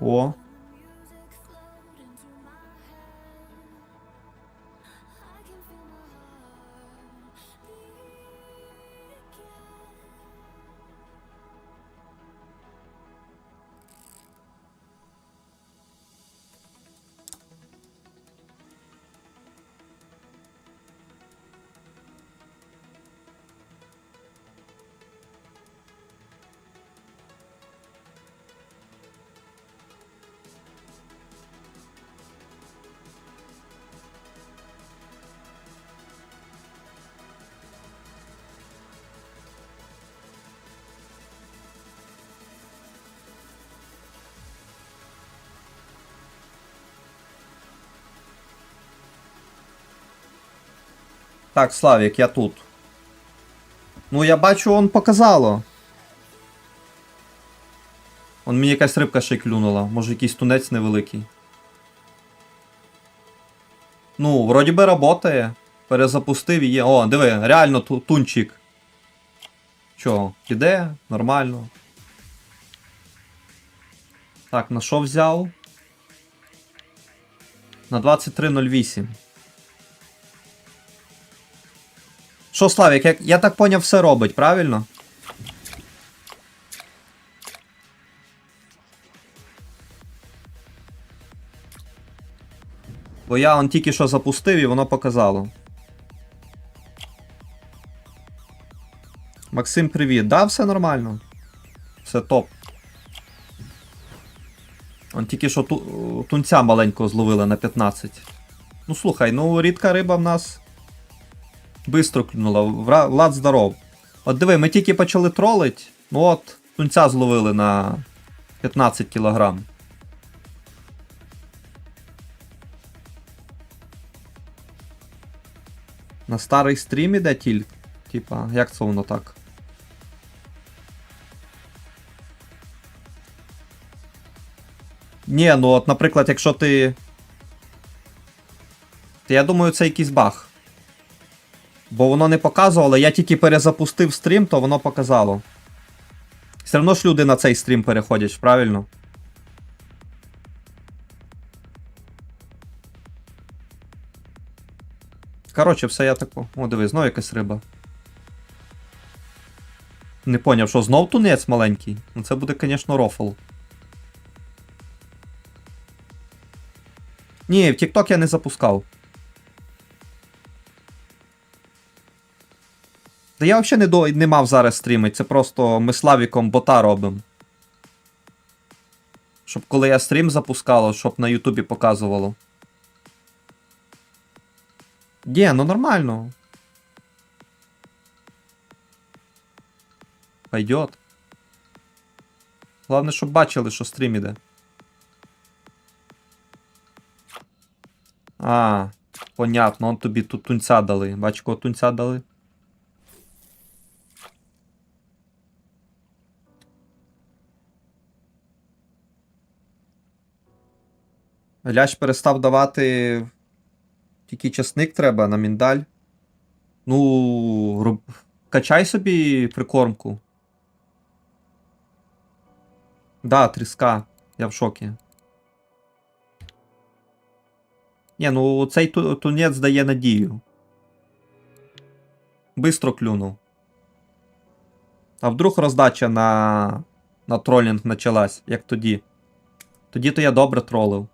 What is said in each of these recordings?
О. Так, Славік, я тут. Ну, я бачу, он показало. Он мені якась рибка ще й клюнула. Може якийсь тунець невеликий. Ну, вроді би работає. Перезапустив і є. О, диви, реально ту- тунчик. Чо, іде? Нормально. Так, на що взяв? На 23.08. Що, Славік, як, я так поняв, все робить, правильно? Бо я он тільки що запустив і воно показало. Максим, привіт. Да, все нормально. Все топ. Он тільки що ту, тунця маленького зловили на 15. Ну слухай, ну рідка риба в нас Бистро клюнула. Влад здоров. От диви, ми тільки почали тролить. Ну от, тунця зловили на 15 кілограм. На старий стрім іде тіль. Типа, як це воно так? Ні, ну от, наприклад, якщо ти. Я думаю, це якийсь баг. Бо воно не показувало, я тільки перезапустив стрім, то воно показало. Все одно ж люди на цей стрім переходять, правильно? Коротше, все я тако. О, диви, знов якась риба. Не поняв, що знов тунець маленький? Ну це буде, звісно, рофл. Ні, в TikTok я не запускав. Та я взагалі не, до... не мав зараз стрімити, це просто ми Славіком бота робимо. Щоб коли я стрім запускало, щоб на Ютубі показувало. Ні, ну нормально. Пойдет. Головне, щоб бачили, що стрім іде. А, понятно, он тобі тут тунця дали. Бач, кого тунця дали. Лящ перестав давати. Тільки часник треба на міндаль. Ну, роб... качай собі прикормку. Да, тріска. Я в шокі. Ні, ну цей ту- тунець дає надію. Бистро клюнув. А вдруг роздача на. на тролінг почалась, як тоді. Тоді то я добре тролив.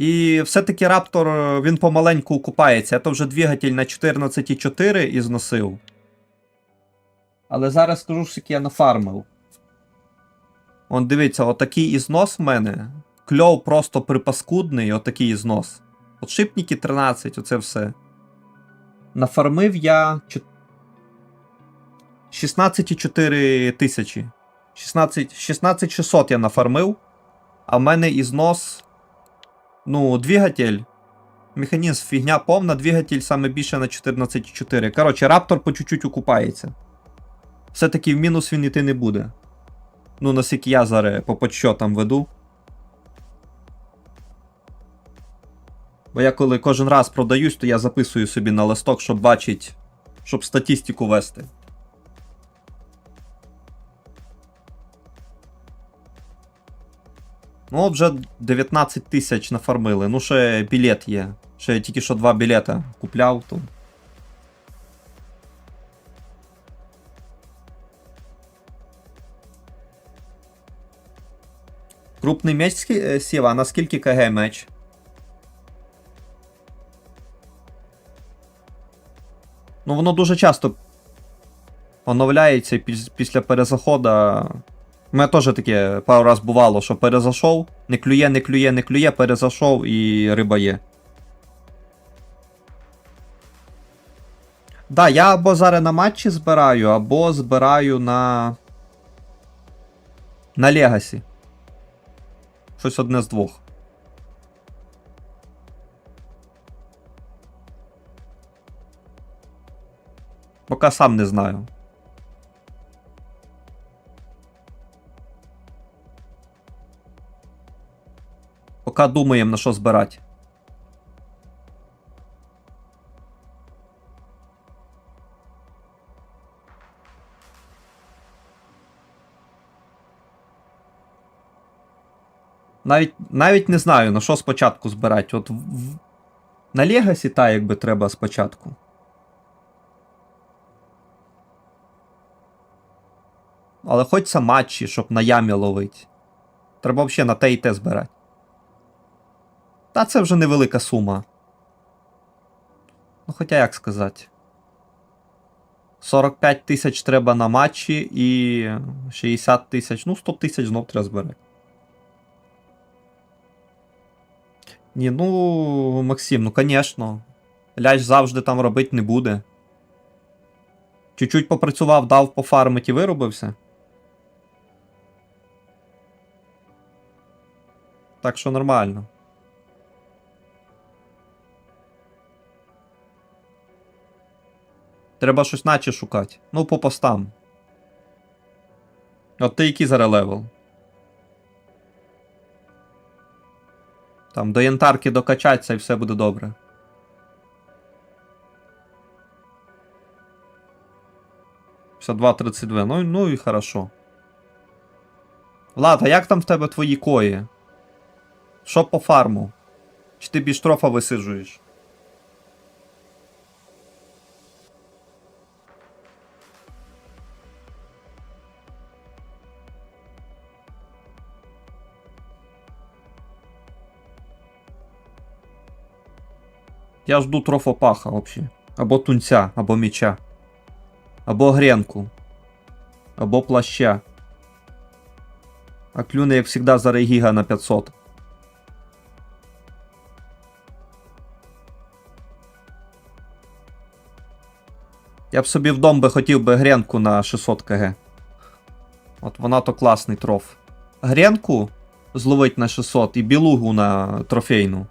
І все-таки Раптор е, він помаленьку купається. Я то вже двигатель на 14,4 і зносив. Але зараз скажу, що я нафармив. Он дивіться, отакий ізнос в мене. Кльов просто припаскудний, отакий ізнос. Отшипники 13, оце все. Нафармив я. 16,4 тисячі. 16 16600 я нафармив. А в мене ізнос. Ну, двигатель. Механізм фігня повна, двигатель саме більше на 14,4. Коротше, раптор по чуть-чуть окупається. Все-таки в мінус він іти не буде. Ну, наскільки я зараз по подсчотам веду. Бо я коли кожен раз продаюсь, то я записую собі на листок, щоб бачити, щоб статистику вести. Ну, от вже 19 тисяч нафармили. Ну, ще білет є. Ще я тільки що два білета купляв, то. Крупний меч е, а на скільки КГ меч? Ну, воно дуже часто оновляється після перезаходу. У мене теж таке пару раз бувало, що перезайшов, не клює, не клює, не клює, перезайшов і риба є. Да, я або зараз на матчі збираю, або збираю на. На Легасі. Щось одне з двох. Поки сам не знаю. Поки думаємо на що збирати. Навіть, навіть не знаю, на що спочатку збирати. От в, в- на Легасі та якби треба спочатку. Але хочеться матчі, щоб на ямі ловить. Треба взагалі на те і те збирати. Та це вже невелика сума. Ну, хоча як сказати. 45 тисяч треба на матчі і 60 тисяч, ну 100 тисяч знов треба збирати. Ні, ну, Максим, ну конечно. Ляж завжди там робити не буде. Чуть-чуть попрацював, дав пофармить і виробився. Так що нормально. Треба щось наче шукати. Ну, по постам. От ти який зараз левел? Там до янтарки докачаться і все буде добре. Тридцять два. Ну, ну і хорошо. Влад, а як там в тебе твої кої? Що по фарму? Чи ти більш трофа висиджуєш? Я жду трофопаха взагалі. Або тунця, або міча. Або гренку. Або плаща. А клюне, як завжди, за регіга на 500. Я б собі вдома би хотів би гренку на 600 кг. От вона то класний троф. Гренку зловить на 600 і білугу на трофейну.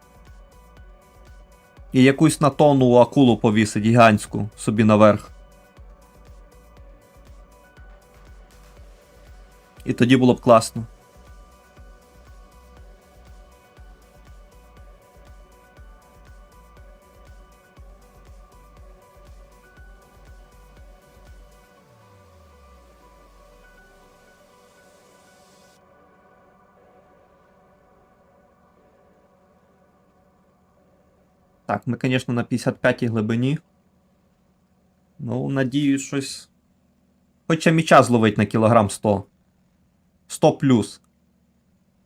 І якусь на тонну акулу повісить гігантську собі наверх. І тоді було б класно. Так, ми, звісно, на 55-й глибині. Ну, надію, щось. Хоча міча зловить на кілограм 100. 100 плюс.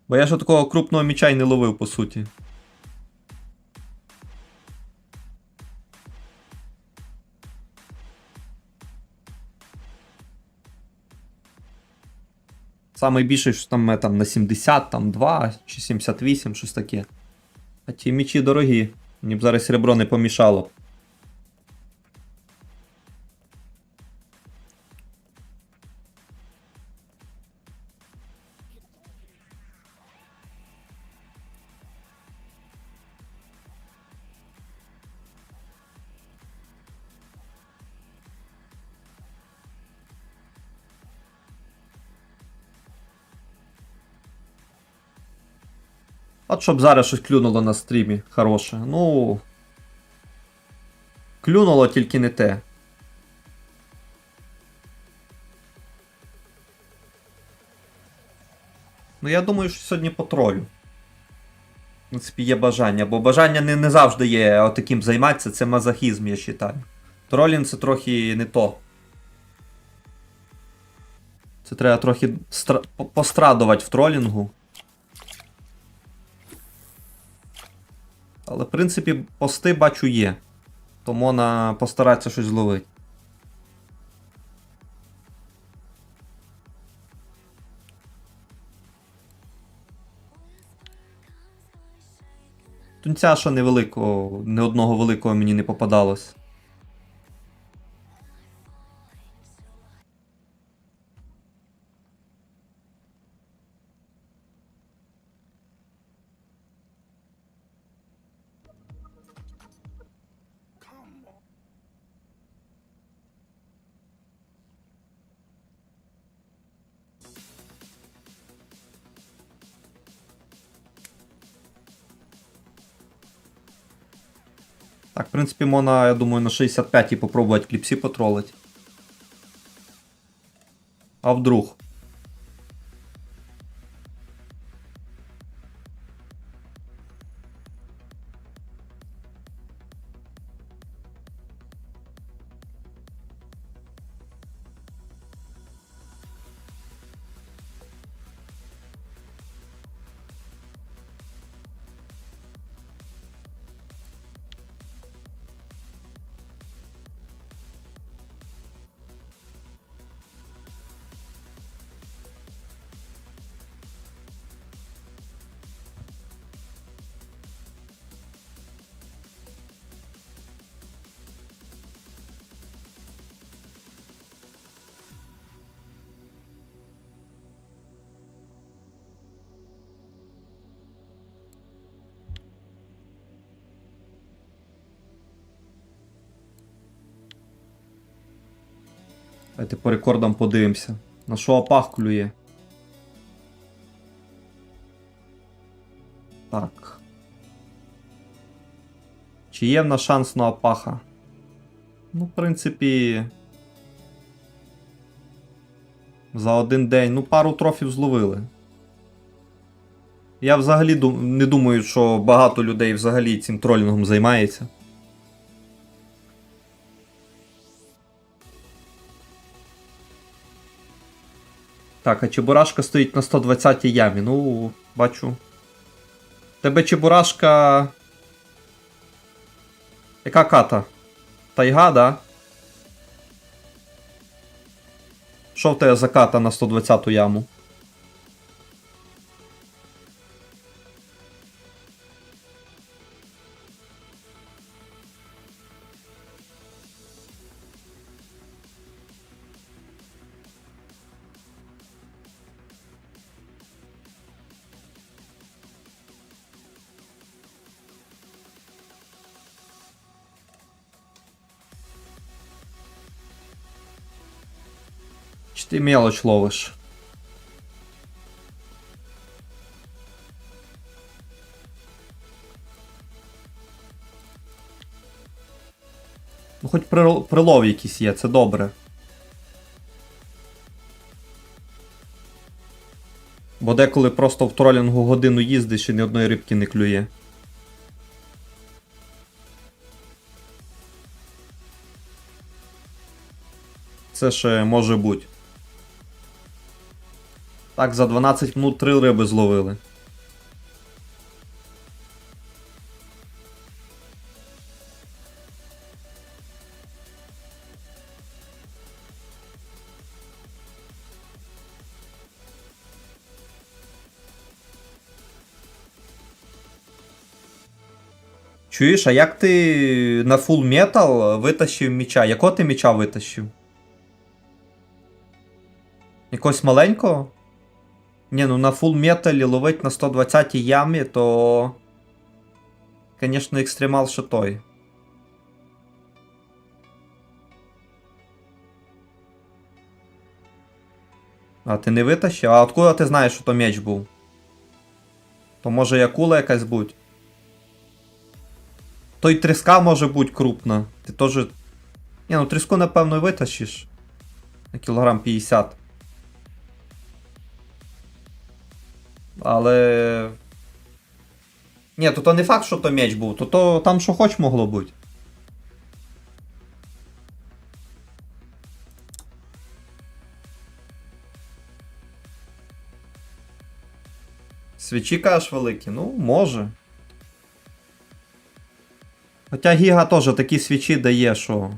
Бо я ж такого крупного міча й не ловив, по суті. Самий більший, що там, там на 70, там 2 чи 78, щось таке. А ті мічі дорогі. Мені б зараз серебро не помішало. От щоб зараз щось клюнуло на стрімі хороше. Ну. Клюнуло тільки не те. Ну, я думаю, що сьогодні потролю. В принципі, є бажання, бо бажання не, не завжди є отаким займатися, це мазохізм, я вважаю. Тролінг це трохи не то. Це треба трохи стра... пострадувати в тролінгу. Але, в принципі, пости бачу є. То можна постаратися щось зловити. Тунця, що невеликого, не одного великого мені не попадалось. Принципі, можна, я думаю, на 65-й попробувати кліпсі потролити. А вдруг? Давайте по рекордам подивимося. На що опах клює? Так. Чи є в нас шанс на опаха? Ну, в принципі. За один день. Ну, пару трофів зловили. Я взагалі не думаю, що багато людей взагалі цим тролінгом займається. Так, а Чебурашка стоїть на 120 ямі. Ну, бачу. Тебе Чебурашка. Яка ката? Тайга, да? Що в тебе за ката на 120 яму? Чи ти мелоч ловиш? Ну, хоч прилов якийсь є, це добре. Бо деколи просто в тролінгу годину їздиш і ні одної рибки не клює. Це ще може бути. Так, за 12 минут 3 риби зловили. Чуєш, а як ти на фул метал витащив міча? Якого ти міча витащив? Якогось маленького? Ні, ну на фул металі ловить на 120 ямі, то. Звісно, екстремал ще той. А ти не витащив? А откуда ти знаєш, що то меч був? То може якула якась будь? То й тріска може бути крупна. Ти теж. Ні, ну тріску, напевно, витащиш. На кілограм 50. Але. Ні, то, то не факт, що то меч був, то, то там що хоч могло бути. Свічі кажеш великі? Ну, може. Хоча Гіга теж такі свічі дає, що.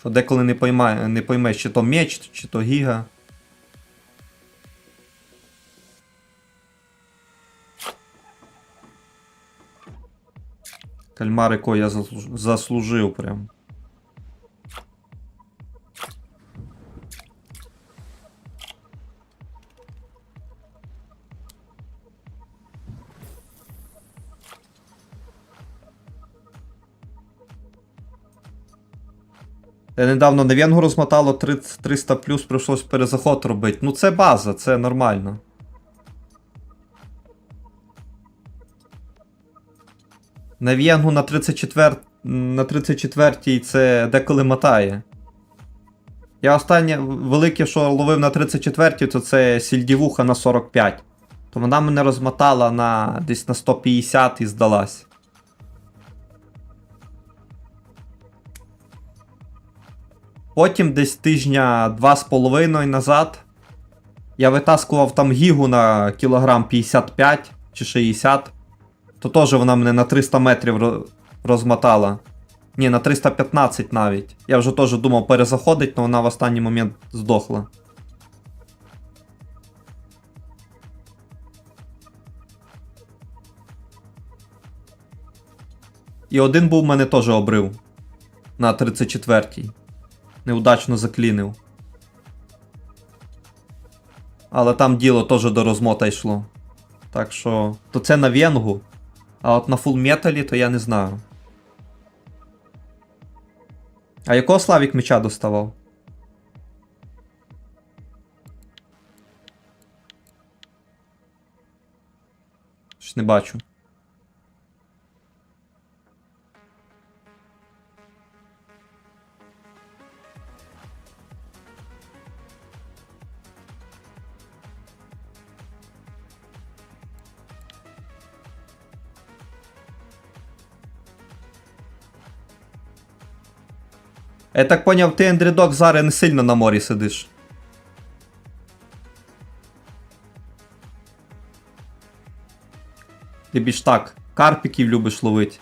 Що деколи не, поймає, не поймеш, чи то меч, чи то Гіга. Кальмарико я заслуж- заслужив прям. Недавно на Венгу розмотало 30 300 плюс, прийшлось перезаход робити. Ну це база, це нормально. На Венгу на 34 на 34 це деколи мотає. Я останнє велике, що ловив на 34 то це сільдівуха на 45. То вона мене розмотала на десь на 150 і здалась. Потім десь тижня два з половиною назад я витаскував там гігу на кілограм 55 чи 60. То теж вона мене на 300 метрів розмотала. Ні, на 315 навіть. Я вже теж думав перезаходить, але вона в останній момент здохла. І один був мене теж обрив. На 34-й. Неудачно заклінив. Але там діло теж до розмота йшло. Так що. То це на венгу. А от на фулметалі то я не знаю. А якого Славік меча доставав? Щось не бачу. Я так поняв, ти Ендрідок зараз не сильно на морі сидиш. Ти більш так, карпіків любиш ловити.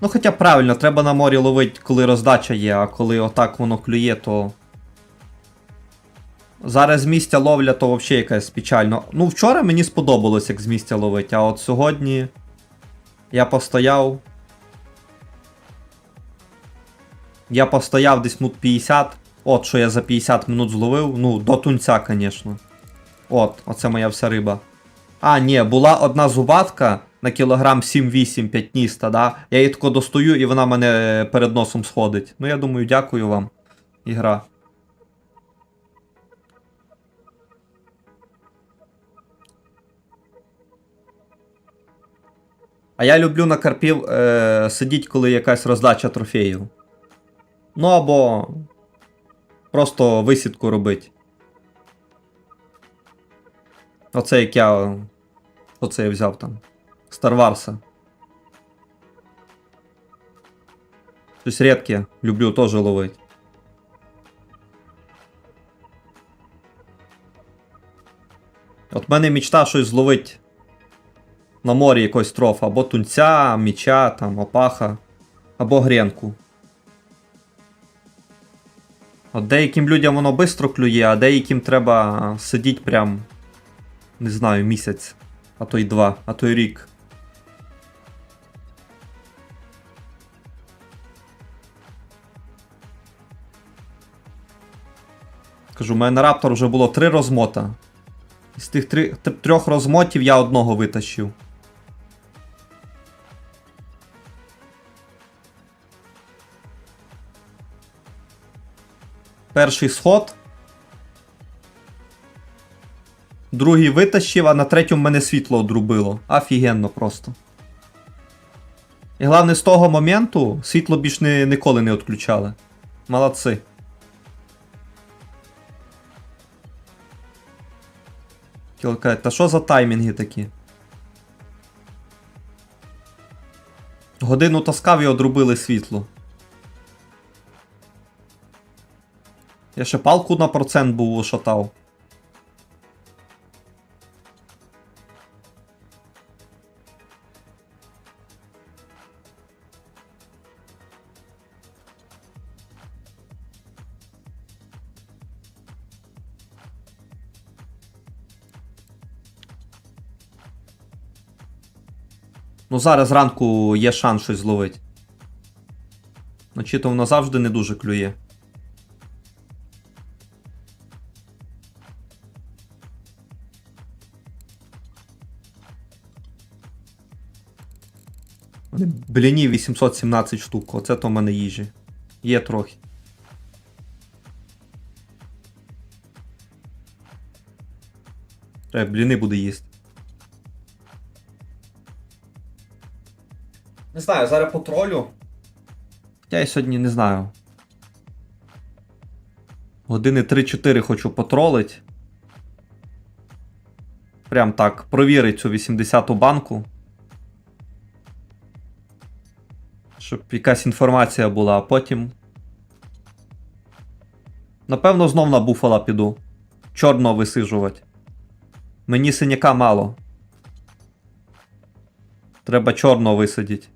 Ну, хоча правильно, треба на морі ловити, коли роздача є, а коли отак воно клює, то. Зараз з місця ловля, то взагалі якась печально. Ну, вчора мені сподобалось, як з місця ловити, а от сьогодні. Я постояв. Я постояв десь минут 50. От, що я за 50 минут зловив. Ну, до тунця, звісно. От, оце моя вся риба. А, ні, була одна зубатка на кілограм 7-8 п'ятніста, да. Я її тако достаю і вона мене перед носом сходить. Ну, я думаю, дякую вам. Ігра. А я люблю на карпів е, сидіти, коли якась роздача трофеїв. Ну або просто висідку робити. Оце як я. Оце я взяв там. Старварса. Щось рідке, люблю теж ловити. От мене мечта щось зловить на морі якось трофа, або тунця, міча, там, опаха, або гренку. От деяким людям воно швидко клює, а деяким треба сидіти прям, не знаю, місяць, а то й два, а то й рік. Кажу, у мене раптор вже було три розмота. З тих три, трьох розмотів я одного витащив. Перший сход. Другий витащив, а на третьому мене світло одрубило. Офігенно просто. І головне, з того моменту світло більш не, ніколи не відключали. Молодці. Кілка, та що за таймінги такі? Годину таскав і одрубили світло. Я ще палку на процент був ушатав. Ну зараз зранку є шанс щось зловити. Вночі то воно завжди не дуже клює. Блінів 817 штук, оце то в мене їжі. Є трохи. Треба бліни буде їсти. Не знаю, зараз потролю. Я сьогодні не знаю. Години 3-4 хочу потролить. Прям так, провірить цю 80-ту банку. Щоб якась інформація була, а потім. Напевно, знов на буфала піду. Чорного висижувати. Мені синяка мало. Треба чорного висадити.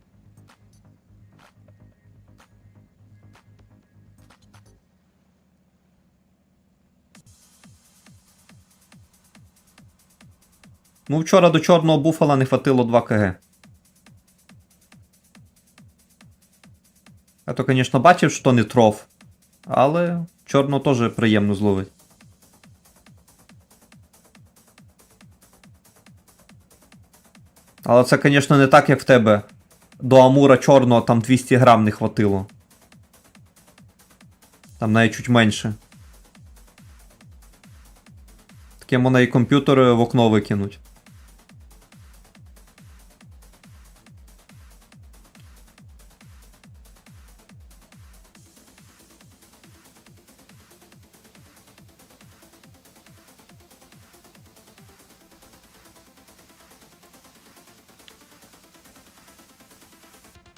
Ну, вчора до чорного буфала не хватило 2 кг. Я то, звісно, бачив, що не троф, але чорного теж приємно зловить. Але це, звісно, не так, як в тебе. До Амура чорного там 200 грам не хватило. Там навіть чуть менше. Таке можна і комп'ютер в окно викинуть.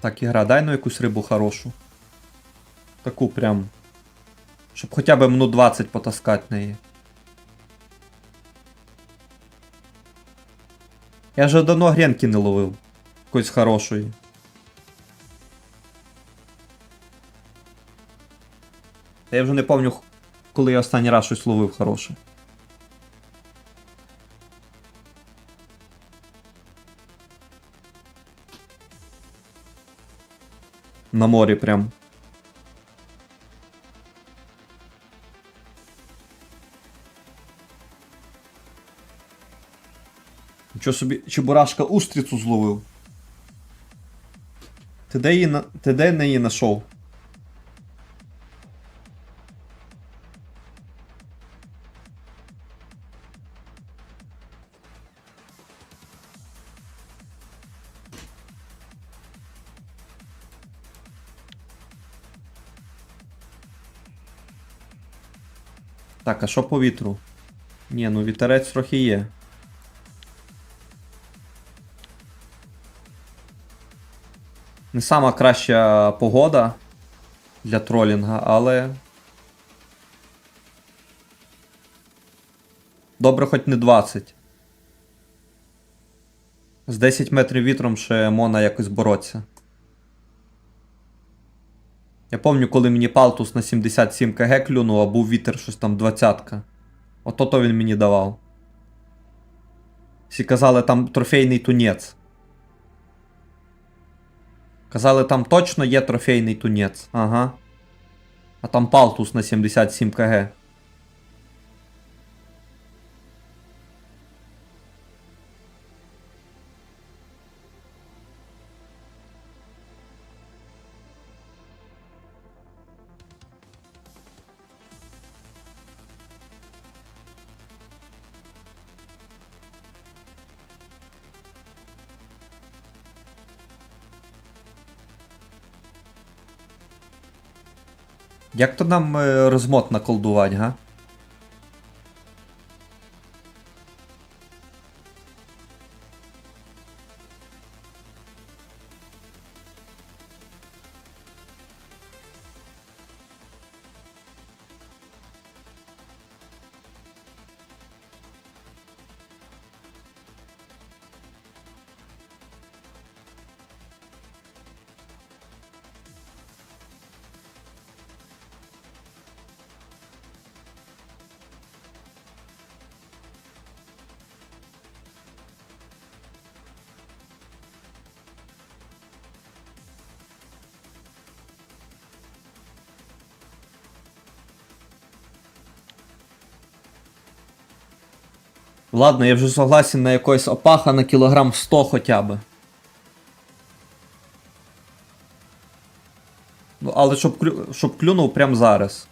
Так, ігра, дай ну якусь рибу хорошу. Таку прям. Щоб хоча б минут 20 потаскати неї. Я вже давно гренки не ловив. Якоїсь хорошої. Та я вже не пам'ятаю, коли я останній раз щось ловив хороше. На морі прям. Нічого собі, Чебурашка устрицю зловив. Ти де її на... Ти де неї знайшов? Так, а що по вітру? Ні, ну вітерець трохи є. Не сама краща погода для тролінга, але. Добре, хоч не 20. З 10 метрів вітром ще можна якось боротися. Я пам'ятаю, коли мені палтус на 77 кг клюнув, а був вітер щось там 20-ка. Ото то він мені давав. Всі казали, там трофейний тунець. Казали, там точно є трофейний тунець. Ага. А там палтус на 77 кг. Як то нам е, розмот наколдувати, га? Ладно, я вже согласен на якогось опаха на кілограм 100 хоча б. Ну, але щоб, клю... щоб клюнув прямо зараз.